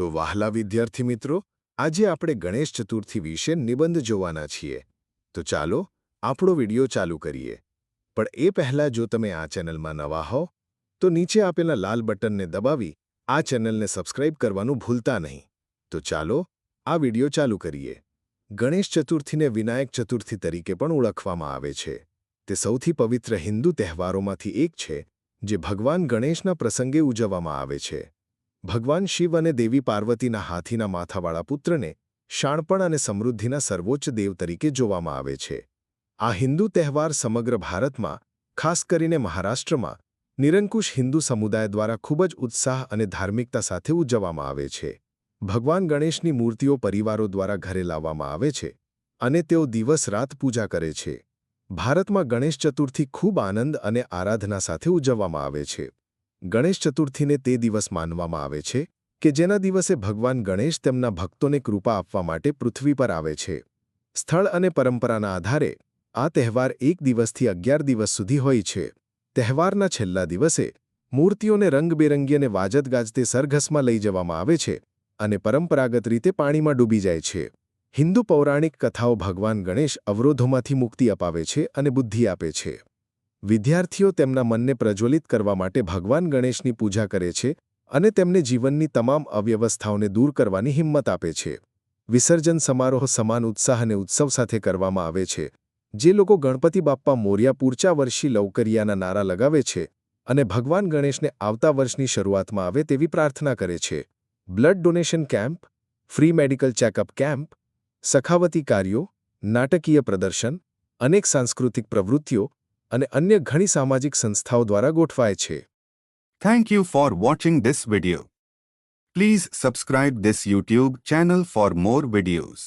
તો વાહલા વિદ્યાર્થી મિત્રો, આજે આપણે ગણેશ ચતુર્થી વિશે નિબંધ જોવાના છીએ. તો ચાલો, આપણો વિડિયો ચાલુ કરીએ. પણ એ પહેલાં જો તમે આ ચેનલમાં નવા હો તો નીચે આપેલા લાલ બટનને દબાવી આ ચેનલને સબસ્ક્રાઇબ કરવાનું ભૂલતા નહીં. તો ચાલો, આ વિડિયો ચાલુ કરીએ. ગણેશ ચતુર્થીને વિનાયક ચતુર્થી તરીકે પણ ઓળખવામાં આવે છે. તે સૌથી પવિત્ર હિન્દુ તહેવારોમાંથી એક છે, જે ભગવાન ગણેશના પ્રસંગે ઉજવવામાં આવે છે. ભગવાન શિવ અને દેવી પાર્વતીના હાથીના માથાવાળા પુત્રને શાણપણ અને સમૃદ્ધિના સર્વોચ્ચ દેવ તરીકે જોવામાં આવે છે. આ હિન્દુ તહેવાર સમગ્ર ભારતમાં, ખાસ કરીને મહારાષ્ટ્રમાં, નિરંકુશ હિન્દુ સમુદાય દ્વારા ખૂબ જ ઉત્સાહ અને ધાર્મિકતા સાથે ઉજવવામાં આવે છે. ભગવાન ગણેશની મૂર્તિઓ પરિવારો દ્વારા ઘરે લાવવામાં આવે છે અને તેઓ દિવસ રાત પૂજા કરે છે. ભારતમાં ગણેશ ચતુર્થી ખૂબ આનંદ અને આરાધના સાથે ઉજવવામાં આવે છે. ગણેશ ચતુર્થીને તે દિવસ માનવામાં આવે છે કે જેના દિવસે ભગવાન ગણેશ તેમના ભક્તોને કૃપા આપવા માટે પૃથ્વી પર આવે છે. સ્થળ અને પરંપરાના આધારે આ તહેવાર એક દિવસથી અગિયાર દિવસ સુધી હોય છે. તહેવારના છેલ્લા દિવસે મૂર્તિઓને રંગબેરંગી અને વાજત ગાજતે સરઘસમાં લઈ જવામાં આવે છે અને પરંપરાગત રીતે પાણીમાં ડૂબી જાય છે. હિન્દુ પૌરાણિક કથાઓ ભગવાન ગણેશ અવરોધોમાંથી મુક્તિ અપાવે છે અને બુદ્ધિ આપે છે. વિદ્યાર્થીઓ તેમના મનને પ્રજ્વલિત કરવા માટે ભગવાન ગણેશની પૂજા કરે છે અને તેમને જીવનની તમામ અવ્યવસ્થાઓને દૂર કરવાની હિંમત આપે છે. વિસર્જન સમારોહ સમાન ઉત્સાહ અને ઉત્સવ સાથે કરવામાં આવે છે, જે લોકો ગણપતિ બાપ્પા મોર્યા પૂરચા વર્ષી લવકરિયાના નારા લગાવે છે અને ભગવાન ગણેશને આવતા વર્ષની શરૂઆતમાં આવે તેવી પ્રાર્થના કરે છે. Blood donation camp, free medical checkup camp, સખાવતી કાર્યો, નાટકીય પ્રદર્શન, અનેક સાંસ્કૃતિક પ્રવૃત્તિઓ અને અન્ય ઘણી સામાજિક સંસ્થાઓ દ્વારા ગોઠવાય છે Thank you for watching this video. Please subscribe this YouTube channel for more videos.